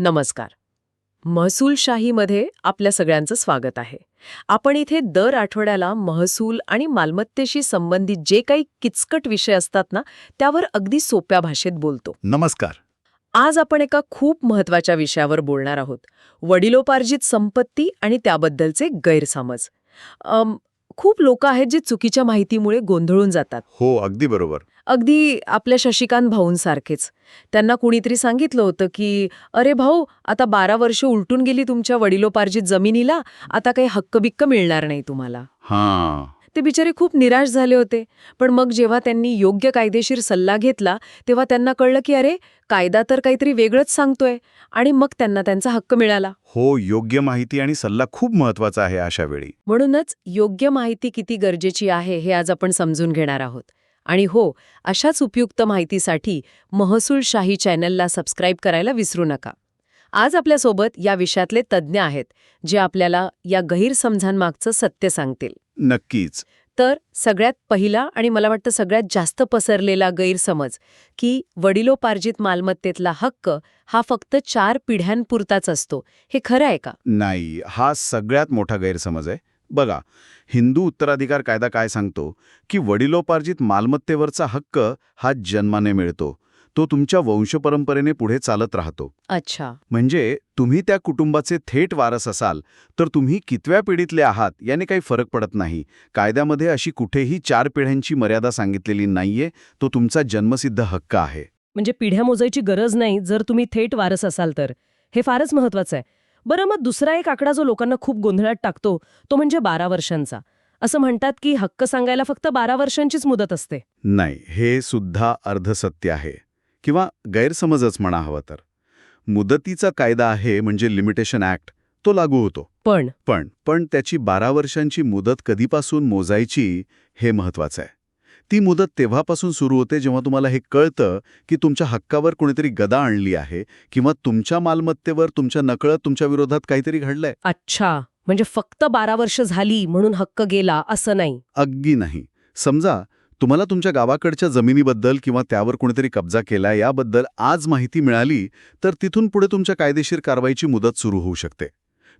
नमस्कार. महसूलशाहीमध्ये आपल्या सगळ्यांचं स्वागत आहे. आपण इथे दर आठवड्याला महसूल आणि मालमत्तेशी संबंधित जे काही किचकट विषय असतात ना त्यावर अगदी सोप्या भाषेत बोलतो. नमस्कार. आज आपण एका खूप महत्त्वाच्या विषयावर बोलणार आहोत. वडिलोपार्जित संपत्ती आणि त्याबद्दलचे गैरसमज. खूप लोक आहेत जे चुकीच्या माहितीमुळे गोंधळून जातात. हो अगदी बरोबर. अगदी आपल्या शशिकांत भाऊंसारखेच. त्यांना कुणीतरी सांगितलं होतं की अरे भाऊ आता बारा वर्ष उलटून गेली तुमच्या वडिलोपार्जित जमिनीला आता काही हक्कबिक्क मिळणार नाही तुम्हाला. हां. ते बिचारे खूप निराश झाले होते. पण मग जेव्हा त्यांनी योग्य कायदेशीर सल्ला घेतला तेव्हा त्यांना कळलं की अरे कायदा तर काहीतरी वेगळंच सांगतोय. आणि मग त्यांना त्यांचा हक्क मिळाला. हो योग्य माहिती आणि सल्ला खूप महत्त्वाचा आहे अशा वेळी. म्हणूनच योग्य माहिती किती गरजेची आहे हे आज आपण समजून घेणार आहोत. आणि हो अशाच उपयुक्त माहितीसाठी महसूलशाही चॅनलला सबस्क्राईब करायला विसरू नका. आज आपल्यासोबत या विषयातले तज्ज्ञ आहेत जे आपल्याला या गैरसमजांमागचं सत्य सांगतील. नक्कीच. तर सगळ्यात पहिला आणि मला वाटतं सगळ्यात जास्त पसरलेला गैरसमज की वडिलोपार्जित मालमत्तेतला हक्क हा फक्त चार पिढ्यांपुरताच असतो. हे खरं आहे का? नाही हा सगळ्यात मोठा गैरसमज आहे. बघा हिंदू उत्तराधिकार कायदा काय सांगतो? की वडिलोपार्जित मालमत्तेवरचा हक्क हा जन्माने मिळतो. तो तुमच्या वंशपरंपरेने पुढे चालत राहतो. अच्छा. म्हणजे तुम्ही त्या कुटुंबाचे थेट वारस असाल तर तुम्ही कितव्या पिढीतले आहात याने काही फरक पडत नाही. कायद्यामध्ये अशी कुठेही चार पिढ्यांची मर्यादा सांगितलेली नाहीये तो तुमचा जन्मसिद्ध हक्क आहे. म्हणजे पिढ्या मोजायची गरज नाही जर तुम्ही थेट वारस असाल तर. हे फारच महत्वाचं आहे. बरं मग दुसरा एक आकडा जो लोकांना खूप गोंधळात टाकतो तो म्हणजे बारा वर्षांचा. असं म्हणतात की हक्क सांगायला फक्त बारा वर्षांचीच मुदत असते. नाही हे सुद्धा अर्धसत्य आहे. किंवा गैरसमजच म्हणा हवं तर. मुदतीचा कायदा आहे म्हणजे लिमिटेशन ऍक्ट तो लागू होतो. पण. पण पण त्याची बारा वर्षांची मुदत कधीपासून मोजायची हे महत्वाचं आहे. ती मुदत तेव्हापासून सुरू होते जेव्हा तुम्हाला हे कळतं की तुमच्या हक्कावर कोणीतरी गदा आणली आहे किंवा तुमच्या मालमत्तेवर तुमच्या नकळत तुमच्या विरोधात काहीतरी घडलंय. अच्छा म्हणजे फक्त बारा वर्ष झाली म्हणून हक्क गेला असं नाही. अगदी नाही. समजा तुम्हाला तुमच्या गावाकडच्या जमिनीबद्दल किंवा त्यावर कोणीतरी कब्जा केला याबद्दल आज माहिती मिळाली तर तिथून पुढे तुमच्या कायदेशीर कारवाईची मुदत सुरू होऊ शकते.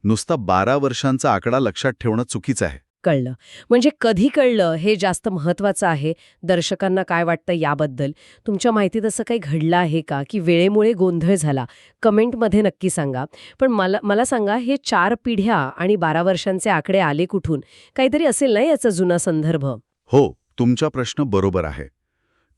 नुसता बारा वर्षांचा आकडा लक्षात ठेवणं चुकीचं आहे. कळलं. म्हणजे कधी कळलं हे जास्त महत्वाचं आहे? दर्शकांना काय वाटतं याबद्दल? तुमच्या माहितीत असं काही घडलं आहे का? की वेळेमुळे गोंधळ झाला? कमेंटमध्ये नक्की सांगा. पण मला मला सांगा हे चार पिढ्या आणि बारा वर्षांचे आकडे आले कुठून? काहीतरी असेल ना याचा जुना संदर्भ? हो. तुमचा प्रश्न बरोबर आहे.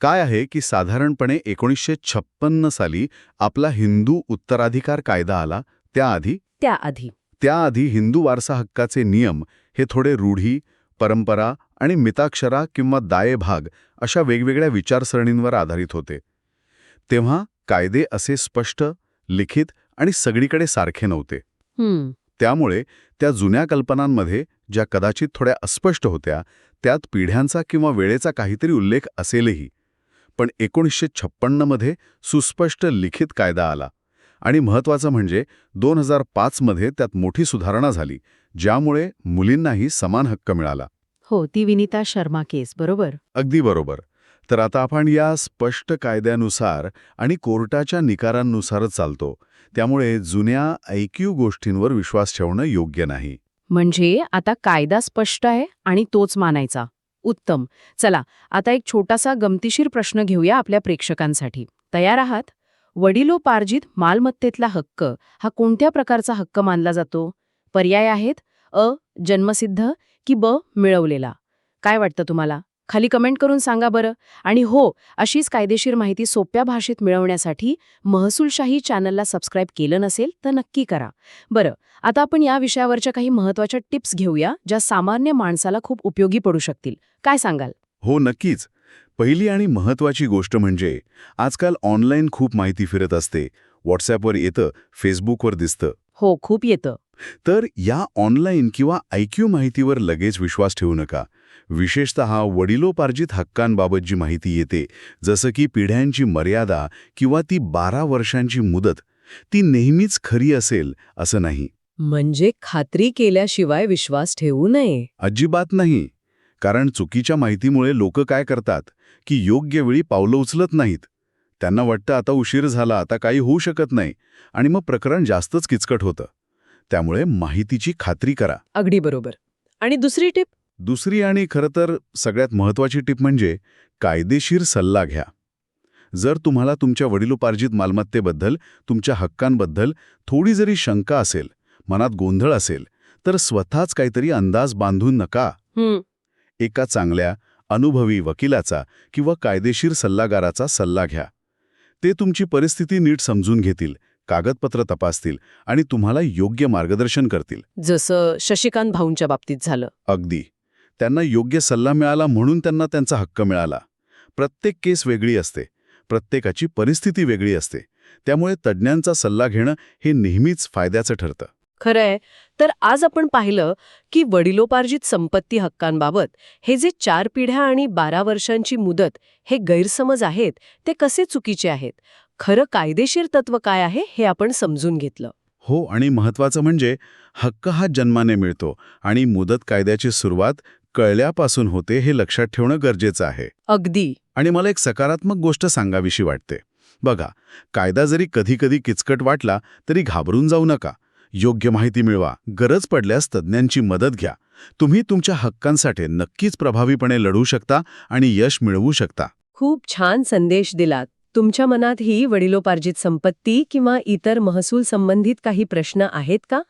काय आहे की साधारणपणे एकोणीसशे छप्पन्न साली आपला हिंदू उत्तराधिकार कायदा आला त्याआधी? त्याआधी. त्याआधी हिंदू वारसा हक्काचे नियम हे थोडे रूढी परंपरा आणि मिताक्षरा किंवा दाये भाग अशा वेगवेगळ्या विचारसरणींवर आधारित होते. तेव्हा कायदे असे स्पष्ट लिखित आणि सगळीकडे सारखे नव्हते. त्यामुळे त्या जुन्या कल्पनांमध्ये ज्या कदाचित थोड्या अस्पष्ट होत्या त्यात पिढ्यांचा किंवा वेळेचा काहीतरी उल्लेख असेलही. पण एकोणीसशे छप्पन्नमध्ये सुस्पष्ट लिखित कायदा आला आणि महत्वाचं म्हणजे दोन हजार पाचमध्ये त्यात मोठी सुधारणा झाली ज्यामुळे मुलींनाही समान हक्क मिळाला. हो ती विनिता शर्मा केस बरोबर? अगदी बरोबर. तर आता आपण या स्पष्ट कायद्यानुसार आणि कोर्टाच्या निकारांनुसारच चालतो. त्यामुळे जुन्या ऐकीव गोष्टींवर विश्वास ठेवणं योग्य नाही. म्हणजे आता कायदा स्पष्ट आहे आणि तोच मानायचा. उत्तम. चला आता एक छोटासा गमतीशीर प्रश्न घेऊया आपल्या प्रेक्षकांसाठी. तयार आहात? वडिलोपार्जित मालमत्तेतला हक्क हा कोणत्या प्रकारचा हक्क मानला जातो? पर्याय आहेत? अ. जन्मसिद्ध की ब. मिळवलेला. काय वाटतं तुम्हाला? खाली कमेंट करून सांगा बरं. आणि हो अशीच कायदेशीर माहिती सोप्या भाषेत मिळवण्यासाठी महसूलशाही चॅनलला सबस्क्राईब केलं नसेल तर नक्की करा. बरं आता आपण या विषयावरच्या काही महत्त्वाच्या टिप्स घेऊया ज्या सामान्य माणसाला खूप उपयोगी पडू शकतील. काय सांगाल? हो नक्कीच. पहिली आणि महत्वाची गोष्ट म्हणजे आजकाल ऑनलाईन खूप माहिती फिरत असते. व्हॉट्सॲपवर येतं फेसबुकवर दिसतं. हो खूप येतं. तर या ऑनलाईन किंवा ऐक्यू माहितीवर लगेच विश्वास ठेवू नका. विशेषत वडिलोपार्जित हक्कांबाबत जी माहिती येते जसं की पिढ्यांची मर्यादा किंवा ती बारा वर्षांची मुदत ती नेहमीच खरी असेल असं नाही. म्हणजे खात्री केल्याशिवाय विश्वास ठेवू नये. अजिबात नाही. कारण चुकीच्या माहितीमुळे लोक काय करतात की योग्य वेळी पावलं उचलत नाहीत. त्यांना वाटतं आता उशीर झाला आता काही होऊ शकत नाही आणि मग प्रकरण जास्तच किचकट होतं. त्यामुळे माहितीची खात्री करा. अगदी बरोबर. आणि दुसरी टिप? दुसरी आणि खरं तर सगळ्यात महत्त्वाची टीप म्हणजे कायदेशीर सल्ला घ्या. जर तुम्हाला तुमच्या वडिलोपार्जित मालमत्तेबद्दल तुमच्या हक्कांबद्दल थोडी जरी शंका असेल मनात गोंधळ असेल तर स्वतःच काहीतरी अंदाज बांधून नका. एका चांगल्या अनुभवी वकिलाचा किंवा कायदेशीर सल्लागाराचा सल्ला घ्या. ते तुमची परिस्थिती नीट समजून घेतील कागदपत्र तपासतील आणि तुम्हाला योग्य मार्गदर्शन करतील. जसं शशिकांत भाऊंच्या बाबतीत झालं. अगदी. त्यांना योग्य सल्ला मिळाला म्हणून त्यांना त्यांचा हक्क मिळाला. प्रत्येक केस वेगळी असते. प्रत्येकाची परिस्थिती वेगळी असते. त्यामुळे तज्ज्ञांचा सल्ला घेणं हे नेहमीच फायद्याचं ठरतं. खरंय. तर आज आपण पाहिलं की वडिलोपार्जित संपत्ती हक्कांबाबत हे जे चार पिढ्या आणि बारा वर्षांची मुदत हे गैरसमज आहेत ते कसे चुकीचे आहेत? खरं कायदेशीर तत्व काय आहे हे आपण समजून घेतलं. हो आणि महत्वाचं म्हणजे हक्क हा जन्माने मिळतो आणि मुदत कायद्याची सुरुवात कळल्यापासून होते हे लक्षात ठेवणं गरजेचं आहे. अगदी. आणि मला एक सकारात्मक गोष्ट सांगावीशी वाटते. बघा कायदा जरी कधीकधी किचकट वाटला तरी घाबरून जाऊ नका. योग्य माहिती मिळवा. गरज पडल्यास तज्ज्ञांची मदत घ्या. तुम्ही तुमच्या हक्कांसाठी नक्कीच प्रभावीपणे लढू शकता आणि यश मिळवू शकता. खूप छान संदेश दिलात. तुमच्या मनात ही वडिलोपार्जित संपत्ती किंवा इतर महसूल संबंधित काही प्रश्न आहेत का?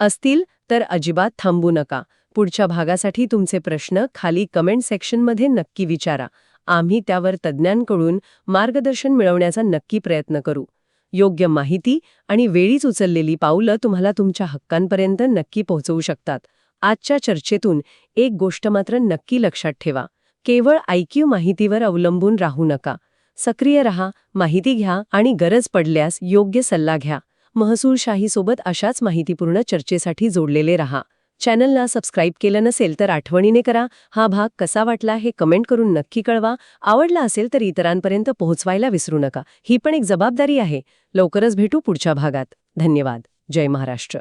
असतील तर अजिबात थांबू नका. पुढच्या भागासाठी तुमचे प्रश्न खाली कमेंट सेक्शनमध्ये नक्की विचारा. आम्ही त्यावर तज्ज्ञांकडून मार्गदर्शन मिळवण्याचा नक्की प्रयत्न करू. योग्य माहिती आणि वेळीच उचललेली पावलं तुम्हाला तुमच्या हक्कांपर्यंत नक्की पोहोचवू शकतात. आजच्या चर्चेतून एक गोष्ट मात्र नक्की लक्षात ठेवा. केवळ आयक्यू माहितीवर अवलंबून राहू नका. सक्रिय रहा माहिती घ्या आणि गरज पडल्यास योग्य सल्ला घ्या. महसूलशाहीसोबत अशाच माहितीपूर्ण चर्चेसाठी जोडलेले रहा. चॅनलला सबस्क्राईब केलं नसेल तर आठवणीने करा. हा भाग कसा वाटला हे कमेंट करून नक्की कळवा. आवडला असेल तर इतरांपर्यंत पोहोचवायला विसरू नका. ही पण एक जबाबदारी आहे. लवकरच भेटू पुढच्या भागात. धन्यवाद. जय महाराष्ट्र.